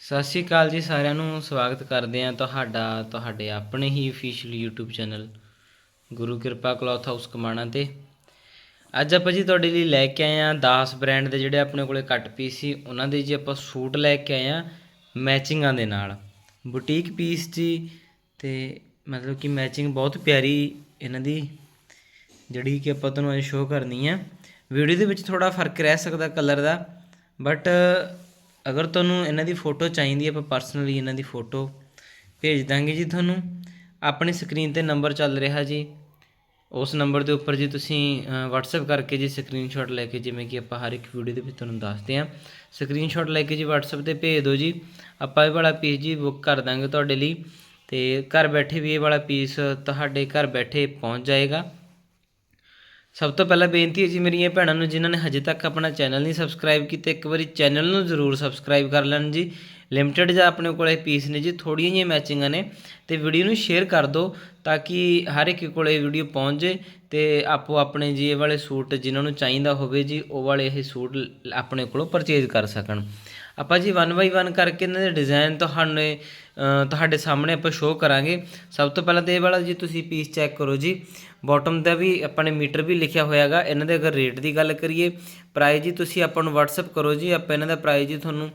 ਸਤਿ ਸ਼੍ਰੀ ਅਕਾਲ ਜੀ ਸਾਰਿਆਂ ਨੂੰ, ਸਵਾਗਤ ਕਰਦੇ ਹਾਂ ਤੁਹਾਡਾ, ਤੁਹਾਡੇ ਆਪਣੇ ਹੀ official YouTube channel Guru Kirpa cloth house Kamana ਤੇ। ਅੱਜ ਆਪਾਂ ਜੀ ਤੁਹਾਡੇ ਲਈ ਲੈ ਕੇ ਆਏ ਹਾਂ ਦਾਸ ਬ੍ਰਾਂਡ ਦੇ ਜਿਹੜੇ ਆਪਣੇ ਕੋਲੇ ਕੱਟ ਪੀਸ ਸੀ, ਉਹਨਾਂ ਦੇ ਜੀ ਆਪਾਂ ਸੂਟ ਲੈ ਕੇ ਆਏ ਹਾਂ ਮੈਚਿੰਗਾਂ ਦੇ ਨਾਲ। ਬੁਟੀਕ ਪੀਸ ਜੀ, ਤੇ ਮਤਲਬ ਕਿ ਮੈਚਿੰਗ ਬਹੁਤ ਪਿਆਰੀ ਇਹਨਾਂ ਦੀ, ਜਿਹੜੀ ਕਿ ਆਪਾਂ ਤੁਹਾਨੂੰ ਅੱਜ ਸ਼ੋਅ ਕਰਨੀ ਹੈ। ਵੀਡੀਓ ਦੇ ਵਿੱਚ ਥੋੜਾ ਫ਼ਰਕ ਰਹਿ ਸਕਦਾ ਕਲਰ ਦਾ ਬਟ ਅਗਰ ਤੁਹਾਨੂੰ ਇਹਨਾਂ ਦੀ ਫੋਟੋ ਚਾਹੀਦੀ ਹੈ ਆਪਾਂ ਪਰਸਨਲੀ ਇਹਨਾਂ ਦੀ ਫੋਟੋ ਭੇਜ ਦਾਂਗੇ ਜੀ ਤੁਹਾਨੂੰ। ਆਪਣੀ ਸਕਰੀਨ ਤੇ ਨੰਬਰ ਚੱਲ ਰਿਹਾ ਜੀ। ਉਸ ਨੰਬਰ ਦੇ ਉੱਪਰ ਜੀ ਤੁਸੀਂ ਅ, WhatsApp ਕਰਕੇ ਜੀ ਸਕਰੀਨਸ਼ਾਟ ਲੈ ਕੇ ਜਿਵੇਂ ਕਿ ਆਪਾਂ ਹਰ ਇੱਕ ਵੀਡੀਓ ਦੇ ਵਿੱਚ ਤੁਹਾਨੂੰ ਦੱਸਦੇ ਹਾਂ। ਸਕਰੀਨਸ਼ਾਟ ਲੈ ਕੇ ਜੀ WhatsApp ਤੇ ਭੇਜ ਦਿਓ ਜੀ। ਆਪਾਂ ਇਹ ਵਾਲਾ ਪੀਸ ਜੀ ਬੁੱਕ ਕਰ ਦਾਂਗੇ ਤੁਹਾਡੇ ਲਈ। ਤੇ ਘਰ ਬੈਠੇ ਵੀ ਇਹ ਵਾਲਾ ਪੀਸ ਤੁਹਾਡੇ ਘਰ ਬੈਠੇ ਪਹੁੰਚ ਜਾਏਗਾ। ਸਭ ਤੋਂ ਪਹਿਲਾਂ ਬੇਨਤੀ ਹੈ ਜੀ ਮੇਰੀਆਂ ਭੈਣਾਂ ਨੂੰ, ਜਿਨ੍ਹਾਂ ਨੇ ਹਜੇ ਤੱਕ ਆਪਣਾ ਚੈਨਲ ਨਹੀਂ ਸਬਸਕ੍ਰਾਈਬ ਕੀਤਾ, ਇੱਕ ਵਾਰੀ ਚੈਨਲ ਨੂੰ ਜ਼ਰੂਰ ਸਬਸਕ੍ਰਾਈਬ ਕਰ ਲੈਣ ਜੀ। ਲਿਮਟਿਡ ਜਾਂ ਆਪਣੇ ਕੋਲੇ ਪੀਸ ਨੇ ਜੀ ਥੋੜੀਆਂ ਜਿਹੀਆਂ ਮੈਚਿੰਗਾਂ ਨੇ, ਤੇ ਵੀਡੀਓ ਨੂੰ ਸ਼ੇਅਰ ਕਰ ਦਿਓ ਤਾਂ ਕਿ ਹਰ ਇੱਕ ਕੋਲੇ ਵੀਡੀਓ ਪਹੁੰਚ ਜੇ ਤੇ ਆਪੋ ਆਪਣੇ ਜੀ ਇਹ ਵਾਲੇ ਸੂਟ ਜਿਨ੍ਹਾਂ ਨੂੰ ਚਾਹੀਦਾ ਹੋਵੇ ਜੀ, ਉਹ ਵਾਲੇ ਇਹ ਸੂਟ ਲ- ਆਪਣੇ ਕੋਲੋਂ ਪਰਚੇਜ਼ ਕਰ ਸਕਣ। ਆਪਾਂ ਜੀ ਵਨ ਬਾਈ ਵਨ ਕਰਕੇ ਇਹਨਾਂ ਦੇ ਡਿਜ਼ਾਈਨ ਤੁਹਾਨੂੰ ਤੁਹਾਡੇ ਸਾਹਮਣੇ ਆਪਾਂ ਸ਼ੋਅ ਕਰਾਂਗੇ। ਸਭ ਤੋਂ ਪਹਿਲਾਂ ਤਾਂ ਇਹ ਵਾਲਾ ਜੀ ਤੁਸੀਂ ਪੀਸ ਚੈੱਕ ਕਰੋ ਜੀ। ਬਾਟਮ ਦਾ ਵੀ ਆਪਾਂ ਨੇ ਮੀਟਰ ਵੀ ਲਿਖਿਆ ਹੋਇਆਗਾ। ਇਹਨਾਂ ਦੇ ਅਗਰ ਰੇਟ ਦੀ ਗੱਲ ਕਰੀਏ ਪ੍ਰਾਈਸ ਜੀ ਤੁਸੀਂ ਆਪਾਂ ਨੂੰ WhatsApp ਕਰੋ ਜੀ। ਆਪਾਂ ਇਹਨਾਂ ਦਾ ਪ੍ਰਾਈਸ ਜੀ ਤੁਹਾਨੂੰ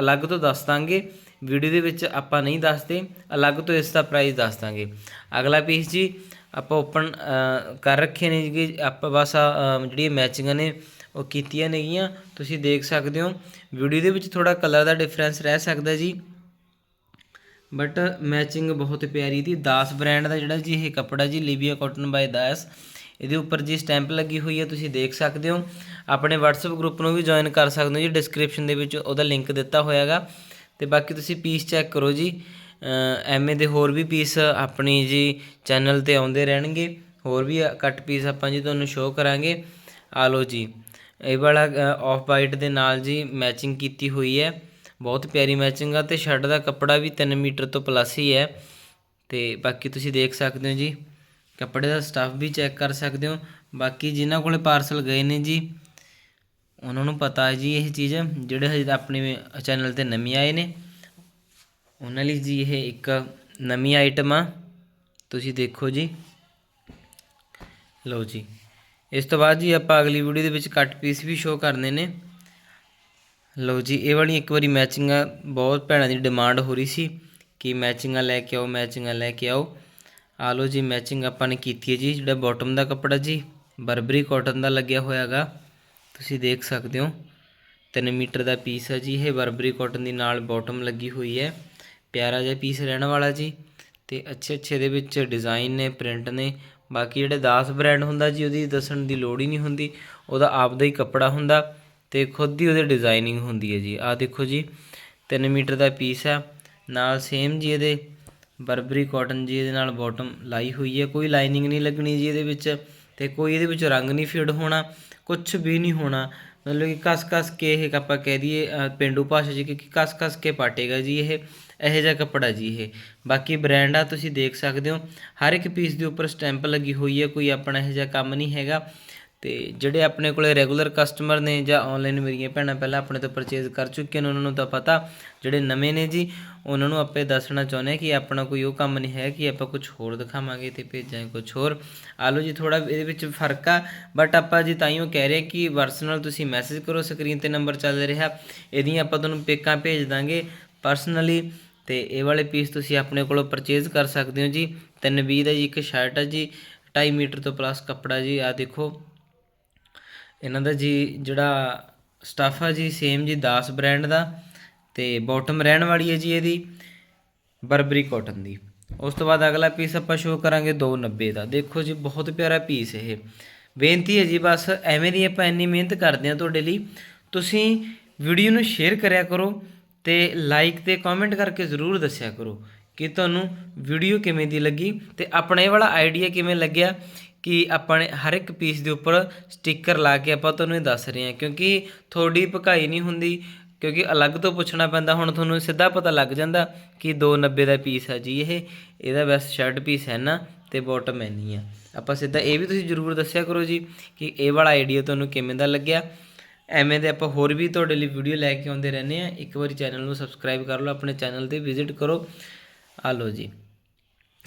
ਅਲੱਗ ਤੋਂ ਦੱਸ ਦਾਂਗੇ। ਵੀਡੀਓ ਦੇ ਵਿੱਚ ਆਪਾਂ ਨਹੀਂ ਦੱਸਦੇ। ਅਲੱਗ ਤੋਂ ਇਸ ਦਾ ਪ੍ਰਾਈਸ ਦੱਸ ਦਾਂਗੇ। ਅਗਲਾ ਪੀਸ ਜੀ ਆਪਾਂ ਓਪਨ ਕਰ ਰੱਖੇ ਨੇ ਜੀ। ਆਪਾਂ ਬਸ ਆਹ, ਜਿਹੜੀਆਂ ਮੈਚਿੰਗਾਂ ਨੇ ਉਹ ਕੀਤੀਆਂ ਨੇਗੀਆਂ, ਤੁਸੀਂ ਦੇਖ ਸਕਦੇ ਹੋ। ਵੀਡੀਓ ਦੇ ਵਿੱਚ ਥੋੜਾ ਕਲਰ ਦਾ ਡਿਫਰੈਂਸ ਰਹਿ ਸਕਦਾ ਜੀ। ਬਟ ਮੈਚਿੰਗ ਬਹੁਤ ਪਿਆਰੀ ਦੀ, ਦਾਸ ਬ੍ਰਾਂਡ ਦਾ ਜਿਹੜਾ ਜੀ ਇਹ ਕੱਪੜਾ ਜੀ ਲੀਬੀਆ ਕਾਟਨ ਬਾਈ ਦਾਸ ਇਹਦੇ ਉੱਪਰ ਜੀ ਸਟੈਂਪ ਲੱਗੀ ਹੋਈ ਹੈ, ਤੁਸੀਂ ਦੇਖ ਸਕਦੇ ਹੋ। ਆਪਣੇ WhatsApp ਗਰੁੱਪ ਨੂੰ ਵੀ ਜੁਆਇਨ ਕਰ ਸਕਦੇ ਹੋ ਜੀ ਡਿਸਕ੍ਰਿਪਸ਼ਨ ਦੇ ਵਿੱਚ ਉਹਦਾ ਲਿੰਕ ਦਿੱਤਾ ਹੋਇਆਗਾ। ਤੇ ਬਾਕੀ ਤੁਸੀਂ ਪੀਸ ਚੈੱਕ ਕਰੋ ਜੀ। ਐਮਏ ਦੇ ਹੋਰ ਵੀ ਪੀਸ ਆਪਣੀ ਜੀ ਚੈਨਲ ਤੇ ਆਉਂਦੇ ਰਹਿਣਗੇ। ਹੋਰ ਵੀ ਕੱਟ ਪੀਸ ਆਪਾਂ ਜੀ ਤੁਹਾਨੂੰ ਸ਼ੋਅ ਕਰਾਂਗੇ। ਆ ਲਓ ਜੀ। ਇਹ ਵਾਲਾ ਆਫ ਵਾਈਟ ਦੇ ਨਾਲ ਜੀ ਮੈਚਿੰਗ ਕੀਤੀ ਹੋਈ ਹੈ। ਬਹੁਤ ਪਿਆਰੀ ਮੈਚਿੰਗ ਆ ਤੇ ਸ਼ਰਟ ਦਾ ਕੱਪੜਾ ਵੀ 3 ਮੀਟਰ ਤੋਂ ਪਲੱਸ ਹੀ ਹੈ। ਤੇ ਬਾਕੀ ਤੁਸੀਂ ਦੇਖ ਸਕਦੇ ਹੋ ਜੀ, ਕੱਪੜੇ ਦਾ ਸਟੱਫ ਵੀ ਚੈੱਕ ਕਰ ਸਕਦੇ ਹੋ। ਬਾਕੀ ਜਿਨ੍ਹਾਂ ਕੋਲੇ ਪਾਰਸਲ ਗਏ ਨੇ ਜੀ, ਉਹਨਾਂ ਨੂੰ ਪਤਾ ਹੈ ਜੀ ਇਹ ਚੀਜ਼, ਜਿਹੜੇ ਹਜੇ ਆਪਣੇ ਚੈਨਲ ਤੇ ਨਵੇਂ ਆਏ ਨੇ। ਉਹਨਾਂ ਲਈ ਜੀ ਇਹ ਇੱਕ ਨਵੀਂ ਆਈਟਮ ਆ। ਤੁਸੀਂ ਦੇਖੋ ਜੀ। ਲਓ ਜੀ। ਇਸ ਤੋਂ ਬਾਅਦ ਜੀ ਆਪਾਂ ਅਗਲੀ ਵੀਡੀਓ ਦੇ ਵਿੱਚ ਕੱਟ ਪੀਸ ਵੀ ਸ਼ੋਅ ਕਰਨੇ ਨੇ। ਲਓ ਜੀ, ਇਹ ਵਾਲੀ ਇੱਕ ਵਾਰੀ ਮੈਚਿੰਗਾਂ ਬਹੁਤ ਭੈਣਾਂ ਦੀ ਡਿਮਾਂਡ ਹੋ ਰਹੀ ਸੀ ਕਿ ਮੈਚਿੰਗਾਂ ਲੈ ਕੇ ਆਓ ਮੈਚਿੰਗਾਂ ਲੈ ਕੇ ਆਓ। ਆ ਲਓ ਜੀ ਮੈਚਿੰਗ ਆਪਾਂ ਨੇ ਕੀਤੀ ਹੈ ਜੀ, ਜਿਹੜਾ ਬਾਟਮ ਦਾ ਕੱਪੜਾ ਜੀ ਬਰਬਰੀ ਕਾਟਨ ਦਾ ਲੱਗਿਆ ਹੋਇਆਗਾ ਤੁਸੀਂ ਦੇਖ ਸਕਦੇ ਹੋ 3 ਮੀਟਰ ਦਾ ਪੀਸ ਹੈ ਜੀ, ਇਹ ਬਰਬਰੀ ਕਾਟਨ ਦੀ ਨਾਲ ਬਾਟਮ ਲੱਗੀ ਹੋਈ ਹੈ। ਪਿਆਰਾ ਜਿਹਾ ਪੀਸ ਰਹਿਣ ਵਾਲਾ ਜੀ, ਤੇ ਅੱਛੇ ਅੱਛੇ ਦੇ ਵਿੱਚ ਡਿਜ਼ਾਈਨ ਨੇ ਪ੍ਰਿੰਟ ਨੇ ਬਾਕੀ ਜਿਹੜੇ ਦਾਸ ਬ੍ਰਾਂਡ ਹੁੰਦਾ ਜੀ, ਉਹਦੀ ਦੱਸਣ ਦੀ ਲੋੜ ਹੀ ਨਹੀਂ ਹੁੰਦੀ। ਉਹਦਾ ਆਪਦਾ ਹੀ ਕੱਪੜਾ ਹੁੰਦਾ ਤੇ ਖੁਦ ਹੀ ਉਹਦੇ ਡਿਜ਼ਾਈਨਿੰਗ ਹੁੰਦੀ ਹੈ ਜੀ। ਆਹ ਦੇਖੋ ਜੀ 3 ਮੀਟਰ ਦਾ ਪੀਸ ਹੈ। ਨਾਲ ਸੇਮ ਜੀ ਇਹਦੇ, ਬਰਬਰੀ ਕਾਟਨ ਜੀ ਇਹਦੇ ਨਾਲ ਬਾਟਮ ਲਾਈ ਹੋਈ ਹੈ। ਕੋਈ ਲਾਈਨਿੰਗ ਨਹੀਂ ਲੱਗਣੀ ਜੀ ਇਹਦੇ ਵਿੱਚ ਤੇ ਕੋਈ ਇਹਦੇ ਵਿੱਚ ਰੰਗ ਨਹੀਂ ਫੇਡ ਹੋਣਾ ਕੁਝ ਵੀ ਨਹੀਂ ਹੋਣਾ। ਮਤਲਬ ਕਿ ਕਸ-ਕਸ ਕੇ ਇਹ ਆਪਾਂ ਕਹਿ ਦਈਏ ਅ, ਪੇਂਡੂ ਭਾਸ਼ਾ 'ਚ ਕਿ ਕਸ-ਕਸ ਕੇ ਪਾਟੇਗਾ ਜੀ ਇਹ ਇਹੋ ਜਿਹਾ ਕੱਪੜਾ ਜੀ ਇਹ। ਬਾਕੀ ਬ੍ਰਾਂਡ ਆ ਤੁਸੀਂ ਦੇਖ ਸਕਦੇ ਹੋ ਹਰ ਇੱਕ ਪੀਸ ਦੇ ਉੱਪਰ ਸਟੈਂਪ ਲੱਗੀ ਹੋਈ ਹੈ ਕੋਈ ਆਪਣਾ ਇਹੋ ਜਿਹਾ ਕੰਮ ਨਹੀਂ ਹੈਗਾ। ਤੇ ਜਿਹੜੇ ਆਪਣੇ ਕੋਲੇ ਰੈਗੂਲਰ ਕਸਟਮਰ ਨੇ ਜਾਂ ਆਨਲਾਈਨ ਮੇਰੀਆਂ ਭੈਣਾਂ ਪਹਿਲਾਂ ਆਪਣੇ ਤੋਂ ਪਰਚੇਜ਼ ਕਰ ਚੁੱਕੀਆਂ ਨੇ, ਉਹਨਾਂ ਨੂੰ ਤਾਂ ਪਤਾ, ਜਿਹੜੇ ਨਵੇਂ ਨੇ ਜੀ, ਉਹਨਾਂ ਨੂੰ ਆਪੇ ਦੱਸਣਾ ਚਾਹੁੰਦੇ ਹਾਂ ਕਿ ਆਪਣਾ ਕੋਈ ਉਹ ਕੰਮ ਨਹੀਂ ਹੈ ਕਿ ਆਪਾਂ ਕੁਝ ਹੋਰ ਦਿਖਾਵਾਂਗੇ ਤੇ ਭੇਜਾਂਗੇ ਕੁਝ ਹੋਰ। ਆਲੋ ਜੀ ਥੋੜਾ ਇਹਦੇ ਵਿੱਚ ਫ਼ਰਕ ਆ ਬਟ ਆਪਾਂ ਜੀ ਤਾਂ ਹੀ ਉਹ ਕਹਿ ਰਹੇ ਕਿ ਪਰਸਨਲ ਤੁਸੀਂ ਮੈਸੇਜ ਕਰੋ ਸਕਰੀਨ ਤੇ ਨੰਬਰ ਚੱਲ ਰਿਹਾ, ਇਹਦੀਆਂ ਆਪਾਂ ਤੁਹਾਨੂੰ ਪਿਕਾਂ ਭੇਜ ਦਾਂਗੇ ਪਰਸਨਲੀ ਤੇ ਇਹ ਵਾਲੇ ਪੀਸ ਤੁਸੀਂ ਆਪਣੇ ਕੋਲੋਂ ਪਰਚੇਜ਼ ਕਰ ਸਕਦੇ ਹੋ ਜੀ। 320 ਦਾ ਜੀ, ਇੱਕ ਸ਼ਰਟ ਹੈ ਜੀ 2.5 ਮੀਟਰ ਤੋਂ ਪਲੱਸ ਕੱਪੜਾ ਜੀ ਆ ਦੇਖੋ। ਇਹਨਾਂ ਦਾ ਜੀ ਜਿਹੜਾ ਸਟੱਫ ਆ ਜੀ ਸੇਮ ਜੀ ਦਾਸ ਬ੍ਰਾਂਡ ਦਾ ਤੇ ਬਾਟਮ ਰਹਿਣ ਵਾਲੀ ਹੈ ਜੀ ਇਹਦੀ ਬਰਬਰੀ ਕਾਟਨ ਦੀ। ਉਸ ਤੋਂ ਬਾਅਦ ਅਗਲਾ ਪੀਸ ਆਪਾਂ ਸ਼ੋਅ ਕਰਾਂਗੇ 290 ਦਾ। ਦੇਖੋ ਜੀ, ਬਹੁਤ ਪਿਆਰਾ ਪੀਸ ਇਹ। ਬੇਨਤੀ ਹੈ ਜੀ ਬਸ ਐਵੇਂ ਦੀ ਆਪਾਂ ਇੰਨੀ ਮਿਹਨਤ ਕਰਦੇ ਹਾਂ ਤੁਹਾਡੇ ਲਈ। ਤੁਸੀਂ ਵੀਡੀਓ ਨੂੰ ਸ਼ੇਅਰ ਕਰਿਆ ਕਰੋ ਤੇ ਲਾਈਕ ਤੇ ਕਮੈਂਟ ਕਰਕੇ ਜ਼ਰੂਰ ਦੱਸਿਆ ਕਰੋ ਕਿ ਤੁਹਾਨੂੰ ਵੀਡੀਓ ਕਿਵੇਂ ਦੀ ਲੱਗੀ ਤੇ ਆਪਣਾ ਇਹ ਵਾਲਾ ਆਈਡੀਆ ਕਿਵੇਂ ਲੱਗਿਆ। ਕਿ ਆਪਾਂ ਹਰ ਇੱਕ ਪੀਸ ਦੇ ਉੱਪਰ ਸਟicker ਲਾ ਕੇ ਆਪਾਂ ਤੁਹਾਨੂੰ ਇਹ ਦੱਸ ਰਹੇ ਹਾਂ, ਕਿਉਂਕਿ ਥੋੜੀ ਭਕਾਈ ਨਹੀਂ ਹੁੰਦੀ, ਕਿਉਂਕਿ ਅਲੱਗ ਤੋਂ ਪੁੱਛਣਾ ਪੈਂਦਾ, ਹੁਣ ਤੁਹਾਨੂੰ ਸਿੱਧਾ ਪਤਾ ਲੱਗ ਜਾਂਦਾ ਕਿ 290 ਦਾ ਪੀਸ ਹੈ ਜੀ ਇਹ, ਇਹਦਾ ਬਸ ਸ਼ਰਟ ਪੀਸ ਹੈ ਨਾ ਤੇ ਬਾਟਮ ਹੈ ਨਹੀਂ ਆ। ਆਪਾਂ ਸਿੱਧਾ ਇਹ ਵੀ ਤੁਸੀਂ ਜ਼ਰੂਰ ਦੱਸਿਆ ਕਰੋ ਜੀ ਕਿ ਇਹ ਵਾਲਾ ਆਈਡੀਆ ਤੁਹਾਨੂੰ ਕਿਵੇਂ ਦਾ ਲੱਗਿਆ। ਐਵੇਂ ਦੇ ਆਪਾਂ ਹੋਰ ਵੀ ਤੁਹਾਡੇ ਲਈ ਵੀਡੀਓ ਲੈ ਕੇ ਆਉਂਦੇ ਰਹਿੰਦੇ ਆ ਇੱਕ ਵਾਰੀ ਚੈਨਲ ਨੂੰ ਸਬਸਕ੍ਰਾਈਬ ਕਰ ਲਓ, ਆਪਣੇ ਚੈਨਲ ਤੇ ਵਿਜ਼ਿਟ ਕਰੋ। ਆ ਲਓ ਜੀ।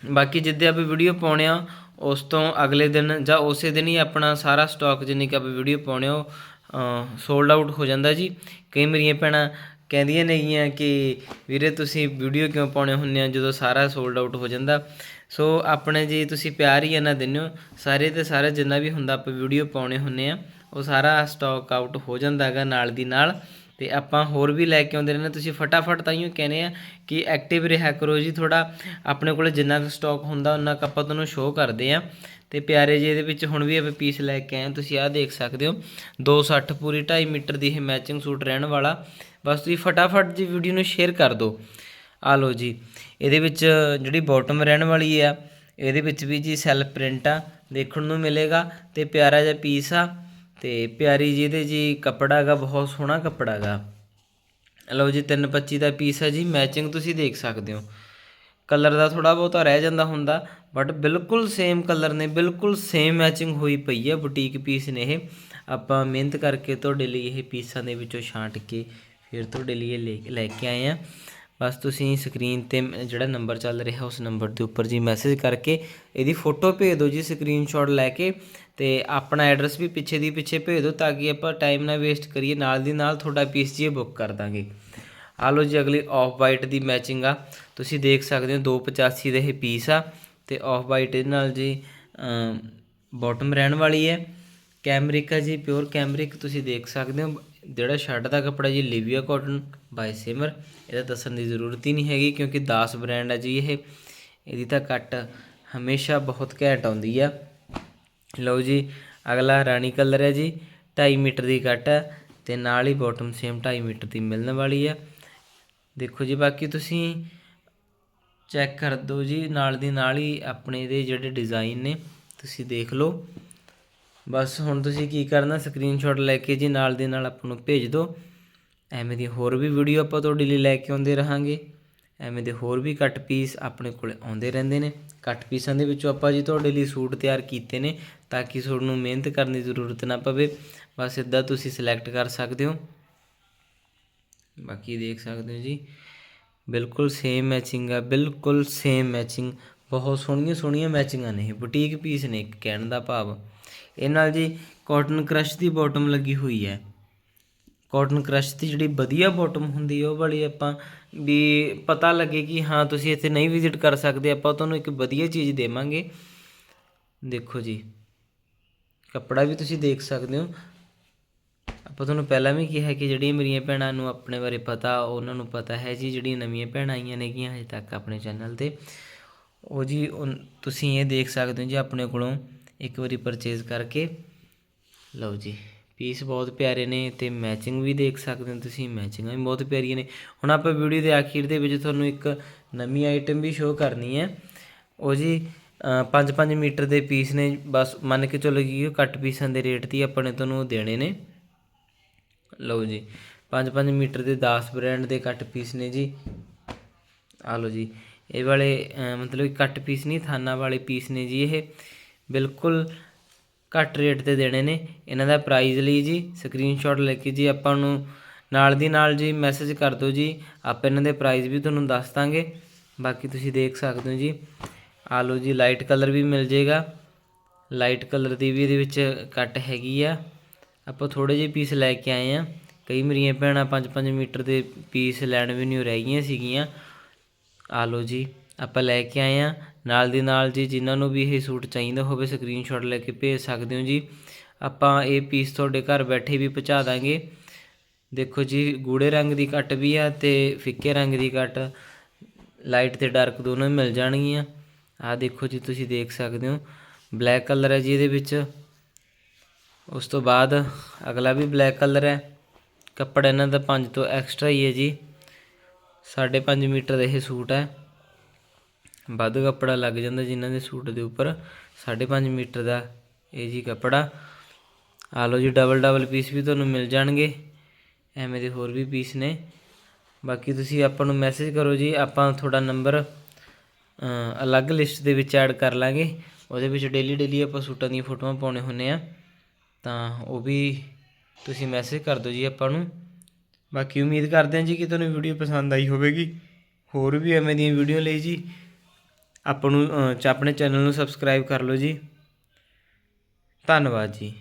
ਬਾਕੀ ਜਿੱਦੇ ਆਪਾਂ ਵੀਡੀਓ ਪਾਉਣੇ ਆ ਉਸ ਤੋਂ ਅਗਲੇ ਦਿਨ ਜਾਂ ਉਸੇ ਦਿਨ ਹੀ ਆਪਣਾ ਸਾਰਾ ਸਟਾਕ ਜਿੰਨੀ ਕਿ ਆਪਾਂ ਵੀਡੀਓ ਪਾਉਣੇ ਆ ਉਹ ਸੋਲਡ ਆਊਟ ਹੋ ਜਾਂਦਾ ਜੀ। ਕਈ ਮੇਰੀਆਂ ਭੈਣਾਂ ਕਹਿੰਦੀਆਂ ਨੇਗੀਆਂ ਕਿ ਵੀਰੇ ਤੁਸੀਂ ਵੀਡੀਓ ਕਿਉਂ ਪਾਉਣੇ ਹੁੰਦੇ ਆ ਜਦੋਂ ਸਾਰਾ ਸੋਲਡ ਆਊਟ ਹੋ ਜਾਂਦਾ। ਸੋ ਆਪਣੇ ਜੀ ਤੁਸੀਂ ਪਿਆਰ ਹੀ ਇਹਨਾਂ ਦਿੰਦੇ ਹੋ। ਸਾਰੇ ਤੇ ਸਾਰੇ ਜਿੰਨਾ ਵੀ ਹੁੰਦਾ ਆਪਾਂ ਵੀਡੀਓ ਪਾਉਣੇ ਹੁੰਦੇ ਆ, ਉਹ ਸਾਰਾ ਸਟਾਕ ਆਊਟ ਹੋ ਜਾਂਦਾ ਹੈਗਾ ਨਾਲ ਦੀ ਨਾਲ। ਤੇ ਆਪਾਂ ਹੋਰ ਵੀ ਲੈ ਕੇ ਆਉਂਦੇ ਰਹਿੰਦੇ ਤੁਸੀਂ ਫਟਾਫਟ ਤਾਈਓ ਕਹਿੰਦੇ ਆ ਕਿ ਐਕਟਿਵ ਰਿਹਾ ਕਰੋ ਜੀ ਥੋੜਾ ਆਪਣੇ ਕੋਲ ਜਿੰਨਾ ਕੁ ਸਟਾਕ ਹੁੰਦਾ ਉਹਨਾਂ ਕੁ ਆਪਾਂ ਤੁਹਾਨੂੰ ਸ਼ੋਅ ਕਰਦੇ ਆ ਤੇ ਪਿਆਰੇ ਜੀ, ਇਹਦੇ ਵਿੱਚ ਹੁਣ ਵੀ ਆਪਾਂ ਪੀਸ ਲੈ ਕੇ ਆਏ ਹਾਂ। ਤੁਸੀਂ ਆਹ ਦੇਖ ਸਕਦੇ ਹੋ। 260 ਪੂਰੀ 2.5 ਮੀਟਰ ਦੀ ਇਹ ਮੈਚਿੰਗ ਸੂਟ ਰਹਿਣ ਵਾਲਾ। ਬਸ ਤੁਸੀਂ ਫਟਾਫਟ ਜੀ ਵੀਡੀਓ ਨੂੰ ਸ਼ੇਅਰ ਕਰ ਦਿਓ। ਆ ਲਓ ਜੀ। ਇਹਦੇ ਵਿੱਚ ਜਿਹੜੀ ਬਾਟਮ ਰਹਿਣ ਵਾਲੀ ਆ, ਇਹਦੇ ਵਿੱਚ ਵੀ ਜੀ ਸੈਲਫ ਪ੍ਰਿੰਟ ਆ। ਦੇਖਣ ਨੂੰ ਮਿਲੇਗਾ। ਤੇ ਪਿਆਰਾ ਜਿਹਾ ਪੀਸ ਆ। ਤੇ ਪਿਆਰੀ ਜੀ ਇਹਦੇ ਜੀ ਕੱਪੜਾ ਹੈਗਾ, ਬਹੁਤ ਸੋਹਣਾ ਕੱਪੜਾ ਹੈਗਾ। ਲਓ ਜੀ 325 ਦਾ ਪੀਸ ਹੈ ਜੀ ਮੈਚਿੰਗ ਤੁਸੀਂ ਦੇਖ ਸਕਦੇ ਹੋ। ਕਲਰ ਦਾ ਥੋੜਾ ਬਹੁਤਾ ਰਹਿ ਜਾਂਦਾ ਹੁੰਦਾ ਬਟ ਬਿਲਕੁਲ ਸੇਮ ਕਲਰ ਨੇ, ਬਿਲਕੁਲ ਸੇਮ ਮੈਚਿੰਗ ਹੋਈ ਪਈ ਹੈ ਬੁਟੀਕ ਪੀਸ ਨੇ ਇਹ। ਆਪਾਂ ਮਿਹਨਤ ਕਰਕੇ ਤੁਹਾਡੇ ਲਈ ਇਹ ਪੀਸਾਂ ਦੇ ਵਿੱਚੋਂ ਛਾਂਟ ਕੇ ਫਿਰ ਤੁਹਾਡੇ ਲਈ ਇਹ ਲੈ- ਲੈ ਕੇ ਆਏ ਆ ਬਸ ਤੁਸੀਂ ਸਕਰੀਨ ਤੇ ਜਿਹੜਾ ਨੰਬਰ ਚੱਲ ਰਿਹਾ ਉਸ ਨੰਬਰ ਦੇ ਉੱਪਰ ਜੀ ਮੈਸੇਜ ਕਰਕੇ ਇਹਦੀ ਫੋਟੋ ਭੇਜ ਦਿਓ ਜੀ ਸਕਰੀਨਸ਼ਾਟ ਲੈ ਕੇ ਤੇ ਆਪਣਾ ਐਡਰੈਸ ਵੀ ਪਿੱਛੇ ਦੀ ਪਿੱਛੇ ਭੇਜ ਦਿਓ ਤਾਂ ਕਿ ਆਪਾਂ ਟਾਈਮ ਨਾ ਵੇਸਟ ਕਰੀਏ, ਨਾਲ ਦੀ ਨਾਲ ਤੁਹਾਡਾ ਪੀਸ ਜੀ ਬੁੱਕ ਕਰ ਦਾਂਗੇ। ਆ ਲਓ ਜੀ ਅਗਲੀ ਆਫ ਵਾਈਟ ਦੀ ਮੈਚਿੰਗ ਆ। ਤੁਸੀਂ ਦੇਖ ਸਕਦੇ ਹੋ 285 ਦੇ ਇਹ ਪੀਸ ਆ ਤੇ ਆਫ ਵਾਈਟ ਇਹਦੇ ਨਾਲ ਜੀ ਬਾਟਮ ਰਹਿਣ ਵਾਲੀ ਹੈ। ਕੈਮਰਿਕ ਹੈ ਜੀ ਪਿਓਰ ਕੈਮਰਿਕ ਤੁਸੀਂ ਦੇਖ ਸਕਦੇ ਹੋ। ਜਿਹੜਾ ਸ਼ਰਟ ਦਾ ਕੱਪੜਾ ਜੀ ਲਿਵੀਆ ਕਾਟਨ ਬਾਈ ਸਿਮਰ ਇਹਦਾ ਦੱਸਣ ਦੀ ਜ਼ਰੂਰਤ ਹੀ ਨਹੀਂ ਹੈਗੀ ਕਿਉਂਕਿ ਦਾਸ ਬ੍ਰਾਂਡ ਹੈ ਜੀ ਇਹ। ਇਹਦੀ ਤਾਂ ਕੱਟ ਹਮੇਸ਼ਾ ਬਹੁਤ ਘੈਂਟ ਆਉਂਦੀ ਆ। ਲਓ ਜੀ, ਅਗਲਾ ਰਾਣੀ ਕਲਰ ਹੈ ਜੀ 2.5 ਮੀਟਰ ਦੀ ਕੱਟ ਹੈ ਤੇ ਨਾਲ ਹੀ ਬਾਟਮ ਸੇਮ 2.5 ਮੀਟਰ ਦੀ ਮਿਲਣ ਵਾਲੀ ਆ। ਦੇਖੋ ਜੀ, ਬਾਕੀ ਤੁਸੀਂ ਚੈੱਕ ਕਰ ਦਿਓ ਜੀ, ਨਾਲ ਦੀ ਨਾਲ ਹੀ ਆਪਣੇ ਦੇ ਜਿਹੜੇ ਡਿਜ਼ਾਈਨ ਨੇ, ਤੁਸੀਂ ਦੇਖ ਲਓ। ਬਸ ਹੁਣ ਤੁਸੀਂ ਕੀ ਕਰਨਾ ਸਕਰੀਨਸ਼ਾਟ ਲੈ ਕੇ ਜੀ ਨਾਲ ਦੀ ਨਾਲ ਆਪਾਂ ਨੂੰ ਭੇਜ ਦਿਓ। ਐਵੇਂ ਦੀ ਹੋਰ ਵੀ ਵੀਡੀਓ ਆਪਾਂ ਤੁਹਾਡੇ ਲਈ ਲੈ ਕੇ ਆਉਂਦੇ ਰਹਾਂਗੇ। ਐਵੇਂ ਦੇ ਹੋਰ ਵੀ ਕੱਟ ਪੀਸ ਆਪਣੇ ਕੋਲ ਆਉਂਦੇ ਰਹਿੰਦੇ ਨੇ। ਕੱਟ ਪੀਸਾਂ ਦੇ ਵਿੱਚੋਂ ਆਪਾਂ ਜੀ ਤੁਹਾਡੇ ਲਈ ਸੂਟ ਤਿਆਰ ਕੀਤੇ ਨੇ, ਤਾਂ ਕਿ ਤੁਹਾਨੂੰ ਮਿਹਨਤ ਕਰਨ ਦੀ ਜ਼ਰੂਰਤ ਨਾ ਪਵੇ। ਬਸ ਇਦਾਂ ਤੁਸੀਂ ਸਿਲੈਕਟ ਕਰ ਸਕਦੇ ਹੋ। ਬਾਕੀ ਦੇਖ ਸਕਦੇ ਹੋ ਜੀ। ਬਿਲਕੁਲ ਸੇਮ ਮੈਚਿੰਗ ਆ, ਬਿਲਕੁਲ ਸੇਮ ਮੈਚਿੰਗ ਬਹੁਤ ਸੋਹਣੀਆਂ ਸੋਹਣੀਆਂ ਮੈਚਿੰਗਾਂ ਨੇ ਇਹ। ਬੁਟੀਕ ਪੀਸ ਨੇ ਇੱਕ ਕਹਿਣ ਦਾ ਭਾਵ। ਇਹ ਨਾਲ ਜੀ ਕਾਟਨ ਕ੍ਰਸ਼ ਦੀ ਬਾਟਮ ਲੱਗੀ ਹੋਈ ਹੈ। ਕਾਟਨ ਕ੍ਰਸ਼ ਦੀ ਜਿਹੜੀ ਵਧੀਆ ਬਾਟਮ ਹੁੰਦੀ ਹੈ, ਉਹ ਵਾਲੀ ਆਪਾਂ ਵੀ ਪਤਾ ਲੱਗੇ ਕਿ ਹਾਂ, ਤੁਸੀਂ ਇੱਥੇ ਨਹੀਂ ਵਿਜ਼ਿਟ ਕਰ ਸਕਦੇ, ਆਪਾਂ ਤੁਹਾਨੂੰ ਇੱਕ ਵਧੀਆ ਚੀਜ਼ ਦੇਵਾਂਗੇ। ਦੇਖੋ ਜੀ, ਕੱਪੜਾ ਵੀ ਤੁਸੀਂ ਦੇਖ ਸਕਦੇ ਹੋ। ਆਪਾਂ ਤੁਹਾਨੂੰ ਪਹਿਲਾਂ ਵੀ ਕਿਹਾ ਕਿ ਜਿਹੜੀਆਂ ਮੇਰੀਆਂ ਭੈਣਾਂ ਨੂੰ ਆਪਣੇ ਬਾਰੇ ਪਤਾ, ਉਹਨਾਂ ਨੂੰ ਪਤਾ ਹੈ ਜੀ, ਜਿਹੜੀਆਂ ਨਵੀਆਂ ਭੈਣਾਂ ਆਈਆਂ ਨੇਗੀਆਂ ਹਜੇ ਤੱਕ ਆਪਣੇ ਚੈਨਲ ਤੇ। ਉਹ ਜੀ ਉਨ- ਤੁਸੀਂ ਇਹ ਦੇਖ ਸਕਦੇ ਹੋ ਜੀ ਆਪਣੇ ਕੋਲੋਂ। ਇੱਕ ਵਾਰੀ ਪਰਚੇਜ਼ ਕਰਕੇ। ਲਓ ਜੀ ਪੀਸ ਬਹੁਤ ਪਿਆਰੇ ਨੇ ਤੇ ਮੈਚਿੰਗ ਵੀ ਦੇਖ ਸਕਦੇ ਹੋ ਤੁਸੀਂ ਮੈਚਿੰਗਾਂ ਵੀ ਬਹੁਤ ਪਿਆਰੀਆਂ ਨੇ। ਹੁਣ ਆਪਾਂ ਵੀਡੀਓ ਦੇ ਆਖੀਰ ਦੇ ਵਿੱਚ ਤੁਹਾਨੂੰ ਇੱਕ ਨਵੀਂ ਆਈਟਮ ਵੀ ਸ਼ੋਅ ਕਰਨੀ ਹੈ। ਉਹ ਜੀ 5-5 ਮੀਟਰ ਦੇ ਪੀਸ ਨੇ, ਬਸ ਮੰਨ ਕੇ ਚੱਲੋ ਕਿ ਕੱਟ ਪੀਸਾਂ ਦੇ ਰੇਟ ਤੇ ਹੀ ਆਪਾਂ ਨੇ ਤੁਹਾਨੂੰ ਦੇਣੇ ਨੇ। ਲਓ ਜੀ 5-5 ਮੀਟਰ ਦੇ 10 ਬ੍ਰਾਂਡ ਦੇ ਕੱਟ ਪੀਸ ਨੇ ਜੀ। ਆ ਲਓ ਜੀ, ਇਹ ਵਾਲੇ ਮਤਲਬ ਕੱਟ ਪੀਸ ਨਹੀਂ, ਥਾਨਾ ਵਾਲੇ ਪੀਸ ਨੇ ਜੀ ਇਹ। ਬਿਲਕੁਲ ਘੱਟ ਰੇਟ ਤੇ ਦੇਣੇ ਨੇ। ਇਹਨਾਂ ਦਾ ਪ੍ਰਾਈਜ਼ ਲਈ ਜੀ ਸਕਰੀਨਸ਼ਾਟ ਲੈ ਕੇ ਜੀ ਆਪਾਂ ਨੂੰ। ਨਾਲ ਦੀ ਨਾਲ ਜੀ ਮੈਸੇਜ ਕਰ ਦਿਓ ਜੀ, ਆਪਾਂ ਇਹਨਾਂ ਦੇ ਪ੍ਰਾਈਜ਼ ਵੀ ਤੁਹਾਨੂੰ ਦੱਸ ਦਾਂਗੇ। ਬਾਕੀ ਤੁਸੀਂ ਦੇਖ ਸਕਦੇ ਹੋ ਜੀ। ਆ ਲਓ ਜੀ ਲਾਈਟ ਕਲਰ ਵੀ ਮਿਲ ਜੇਗਾ ਲਾਈਟ ਕਲਰ ਦੀ ਵੀ ਇਹਦੇ ਵਿੱਚ ਕੱਟ ਹੈਗੀ ਆ। ਆਪਾਂ ਥੋੜੇ ਜਿਹੇ ਪੀਸ ਲੈ ਕੇ ਆਏ ਆ। ਕਈ ਮੇਰੀਆਂ ਭੈਣਾਂ 5-5 ਮੀਟਰ ਦੇ ਪੀਸ ਲੈਣ ਵੀ ਨਹੀਂ ਰਹਿ ਗਈਆਂ ਸੀਗੀਆਂ। ਆ ਲਓ ਜੀ। ਆਪਾਂ ਲੈ ਕੇ ਆਏ ਆ ਨਾਲ ਦੀ ਨਾਲ ਜੀ ਜਿਨ੍ਹਾਂ ਨੂੰ ਵੀ ਇਹ ਸੂਟ ਚਾਹੀਦਾ ਹੋਵੇ ਸਕਰੀਨਸ਼ਾਟ ਲੈ ਕੇ ਭੇਜ ਸਕਦੇ ਹੋ ਜੀ। ਆਪਾਂ ਇਹ ਪੀਸ ਤੁਹਾਡੇ ਘਰ ਬੈਠੇ ਵੀ ਪਹੁੰਚਾ ਦਾਂਗੇ। ਦੇਖੋ ਜੀ, ਗੂੜੇ ਰੰਗ ਦੀ ਕੱਟ ਵੀ ਆ ਤੇ ਫਿੱਕੇ ਰੰਗ ਦੀ ਕੱਟ। ਲਾਈਟ ਤੇ ਡਾਰਕ ਦੋਨੋਂ ਹੀ ਮਿਲ ਜਾਣਗੀਆਂ। ਆਹ ਦੇਖੋ ਜੀ, ਤੁਸੀਂ ਦੇਖ ਸਕਦੇ ਹੋ। ਬਲੈਕ ਕਲਰ ਹੈ ਜੀ ਇਹਦੇ ਵਿੱਚ। ਉਸ ਤੋਂ ਬਾਅਦ ਅਗਲਾ ਵੀ ਬਲੈਕ ਕਲਰ ਹੈ। ਕੱਪੜਾ ਇਹਨਾਂ ਦਾ 5 ਤੋਂ ਐਕਸਟਰਾ ਹੀ ਹੈ ਜੀ। 5.5 ਮੀਟਰ ਦਾ ਇਹ ਸੂਟ ਹੈ। ਵੱਧ ਕੱਪੜਾ ਲੱਗ ਜਾਂਦਾ ਜਿਨ੍ਹਾਂ ਦੇ ਸੂਟ ਦੇ ਉੱਪਰ। 5.5 ਮੀਟਰ ਦਾ ਇਹ ਜੀ ਕੱਪੜਾ। ਆ ਲਓ ਜੀ ਡਬਲ ਡਬਲ ਪੀਸ ਵੀ ਤੁਹਾਨੂੰ ਮਿਲ ਜਾਣਗੇ। ਐਵੇਂ ਦੇ ਹੋਰ ਵੀ ਪੀਸ ਨੇ। ਬਾਕੀ ਤੁਸੀਂ ਆਪਾਂ ਨੂੰ ਮੈਸੇਜ ਕਰੋ ਜੀ, ਆਪਾਂ ਤੁਹਾਡਾ ਨੰਬਰ ਅਲੱਗ ਲਿਸਟ ਦੇ ਵਿੱਚ ਐਡ ਕਰ ਲਾਂਗੇ। ਉਹਦੇ ਵਿੱਚ ਡੇਲੀ ਡੇਲੀ ਆਪਾਂ ਸੂਟਾਂ ਦੀਆਂ ਫੋਟੋਆਂ ਪਾਉਣੇ ਹੁੰਨੇ ਆ। ਤਾਂ ਉਹ ਵੀ ਤੁਸੀਂ ਮੈਸੇਜ ਕਰ ਦਿਓ ਜੀ ਆਪਾਂ ਨੂੰ। ਬਾਕੀ ਉਮੀਦ ਕਰਦੇ ਹਾਂ ਜੀ ਕਿ ਤੁਹਾਨੂੰ ਵੀਡੀਓ ਪਸੰਦ ਆਈ ਹੋਵੇਗੀ। ਹੋਰ ਵੀ ਐਵੇਂ ਦੀਆਂ ਵੀਡੀਓ ਲਈ ਜੀ। ਆਪਾਂ ਨੂੰ ਆਪਣੇ ਚੈਨਲ ਨੂੰ ਸਬਸਕ੍ਰਾਈਬ ਕਰ ਲਓ ਜੀ। ਧੰਨਵਾਦ ਜੀ।